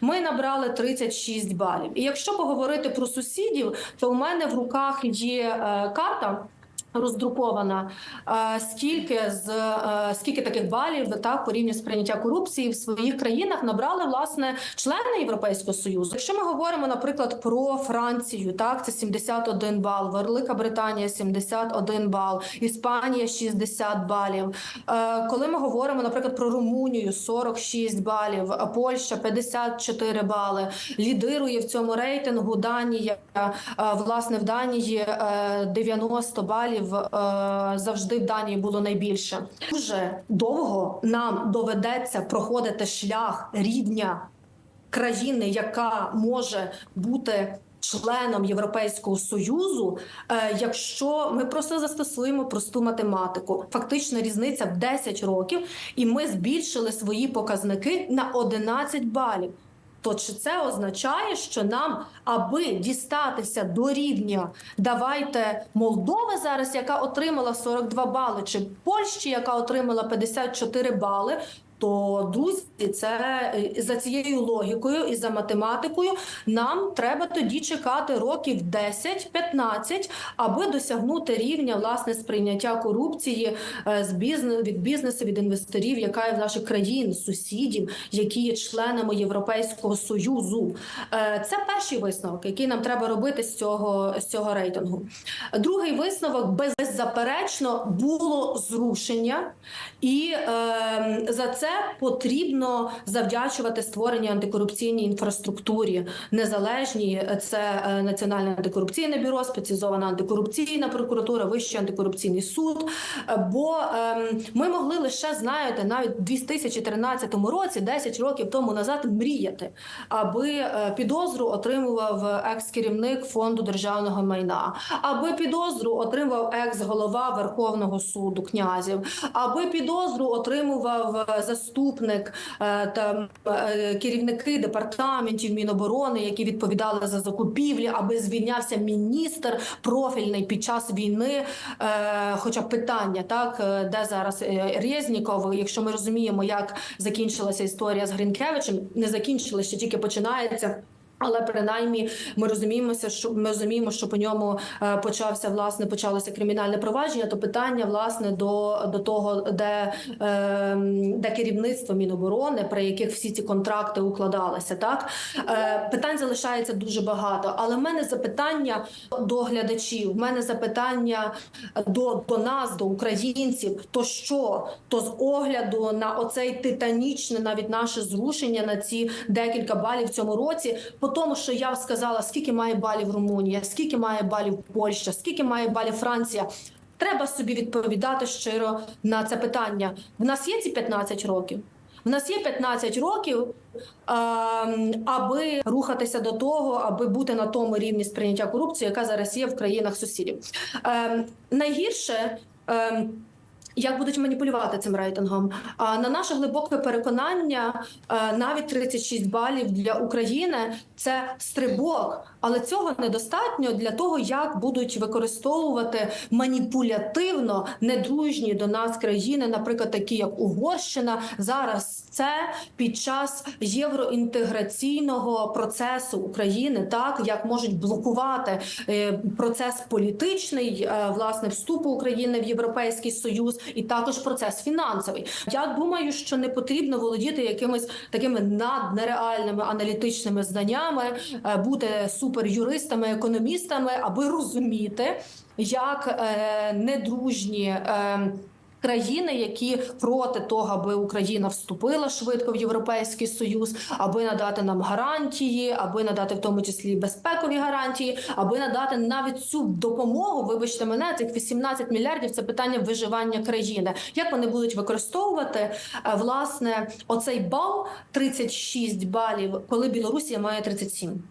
Ми набрали 36 балів. І якщо поговорити про сусідів, то у мене в руках є е, карта. Роздрукована е, скільки з е, скільки таких балів так по рівню сприйняття корупції в своїх країнах набрали власне члени Європейського союзу. Якщо ми говоримо, наприклад, про Францію, так це 71 бал, Велика Британія 71 бал, Іспанія 60 балів. Е, Коли ми говоримо, наприклад, про Румунію 46 балів, Польща 54 бали. Лідирує в цьому рейтингу Данія. Е, Власне, в Данії е, 90 балів е, завжди в Данії було найбільше. Дуже довго нам доведеться проходити шлях рівня країни, яка може бути. Членом Європейського союзу, е, якщо ми просто застосуємо просту математику, фактична різниця в 10 років, і ми збільшили свої показники на 11 балів. То чи це означає, що нам, аби дістатися до рівня, давайте Молдови зараз, яка отримала 42 бали, чи Польщі, яка отримала 54 бали. То друзі, це е, за цією логікою і за математикою нам треба тоді чекати років 10-15, аби досягнути рівня власне сприйняття корупції е, з бізнесу від бізнесу, від інвесторів, яка є в наших країн, сусідів, які є членами Європейського союзу. Е, Це перший висновок, який нам треба робити з цього з цього рейтингу. Другий висновок беззаперечно було зрушення, і е, за це потрібно завдячувати створенню антикорупційній інфраструктурі незалежній. Це е, Національне антикорупційне бюро, спеціалізована антикорупційна прокуратура, Вищий антикорупційний суд. Е, Бо е, ми могли лише знаєте, навіть в 2013 році, 10 років тому назад, мріяти, аби е, підозру отримував екс-керівник фонду державного майна, аби підозру отримував екс-голова Верховного суду князів, аби підозру отримував е, заступник е, та е, керівники департаментів Міноборони, які відповідали за закупівлі, аби звільнявся міністр профільний під час війни. Е, Хоча питання, так де зараз Резніков, якщо ми розуміємо, як закінчилася історія з Гринкевичем, не закінчилася, тільки починається. Але принаймні ми розуміємося, що ми розуміємо, що по ньому е, почався власне почалося кримінальне провадження. То питання власне до, до того, де, е, де керівництво Міноборони, при яких всі ці контракти укладалися, так е, питань залишається дуже багато. Але в мене запитання до глядачів, в мене запитання до, до нас, до українців. То що? То з огляду на оцей титанічне, навіть наше зрушення на ці декілька балів в цьому році. По тому, що я сказала, скільки має балів Румунія, скільки має балів Польща, скільки має балів Франція. Треба собі відповідати щиро на це питання. В нас є ці 15 років. В нас є 15 років, ем, аби рухатися до того, аби бути на тому рівні сприйняття корупції, яка зараз є в країнах сусідів. Ем, найгірше. Як будуть маніпулювати цим рейтингом? А на наше глибоке переконання, е, навіть 36 балів для України це стрибок, але цього недостатньо для того, як будуть використовувати маніпулятивно недружні до нас країни, наприклад, такі як Угорщина. Зараз це під час євроінтеграційного процесу України, так як можуть блокувати е, процес політичний, е, власне, вступу України в Європейський Союз, і також процес фінансовий. Я думаю, що не потрібно володіти якимись такими наднереальними аналітичними знаннями, е, бути суперюристами, економістами, аби розуміти, як е, недружні. Е, Країни, які проти того, аби Україна вступила швидко в Європейський Союз, аби надати нам гарантії, аби надати в тому числі безпекові гарантії, аби надати навіть цю допомогу. Вибачте мене, цих 18 мільярдів це питання виживання країни. Як вони будуть використовувати е, власне оцей бал 36 балів, коли Білорусія має 37?